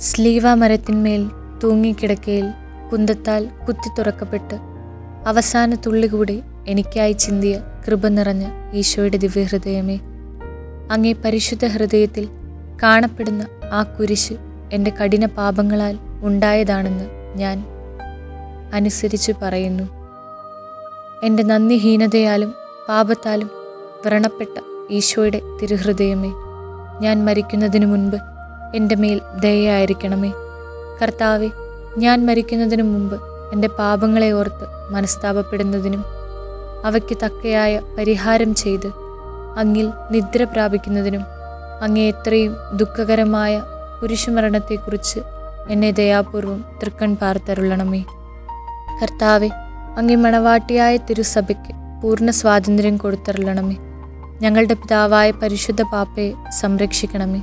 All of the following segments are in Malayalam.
സ്ലീവ മരത്തിന്മേൽ തൂങ്ങിക്കിടക്കയിൽ കുന്തത്താൽ കുത്തി തുറക്കപ്പെട്ട് അവസാന തുള്ളി കൂടി എനിക്കായി ചിന്തിയ കൃപ നിറഞ്ഞ ഈശോയുടെ ദിവ്യഹൃദയമേ അങ്ങേ പരിശുദ്ധ ഹൃദയത്തിൽ കാണപ്പെടുന്ന ആ കുരിശ് എന്റെ കഠിന പാപങ്ങളാൽ ഉണ്ടായതാണെന്ന് ഞാൻ അനുസരിച്ച് പറയുന്നു. എന്റെ നന്ദിഹീനതയാലും പാപത്താലും വ്രണപ്പെട്ട ഈശോയുടെ തിരുഹൃദയമേ ഞാൻ മരിക്കുന്നതിനു മുൻപ് എന്റെ മേൽ ദയയായിരിക്കണമേ. കർത്താവെ ഞാൻ മരിക്കുന്നതിനു മുമ്പ് എന്റെ പാപങ്ങളെ ഓർത്ത് മനസ്താപപ്പെടുന്നതിനും അവയ്ക്ക് തക്കയായ പരിഹാരം ചെയ്ത് അങ്ങിൽ നിദ്ര പ്രാപിക്കുന്നതിനും അങ്ങേ എത്രയും ദുഃഖകരമായ കുരിശുമരണത്തെക്കുറിച്ച് എന്നെ ദയാപൂർവം തൃക്കൺ പാർത്തരുളണമേ. കർത്താവെ അങ്ങേ മണവാട്ടിയായ തിരുസഭയ്ക്ക് പൂർണ സ്വാതന്ത്ര്യം കൊടുത്തരുളണമേ. ഞങ്ങളുടെ പിതാവായ പരിശുദ്ധ പാപ്പയെ സംരക്ഷിക്കണമേ.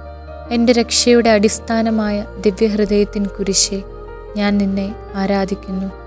എന്റെ രക്ഷയുടെ അടിസ്ഥാനമായ ദിവ്യഹൃദയത്തിൻ കുരിശെ ഞാൻ നിന്നെ ആരാധിക്കുന്നു.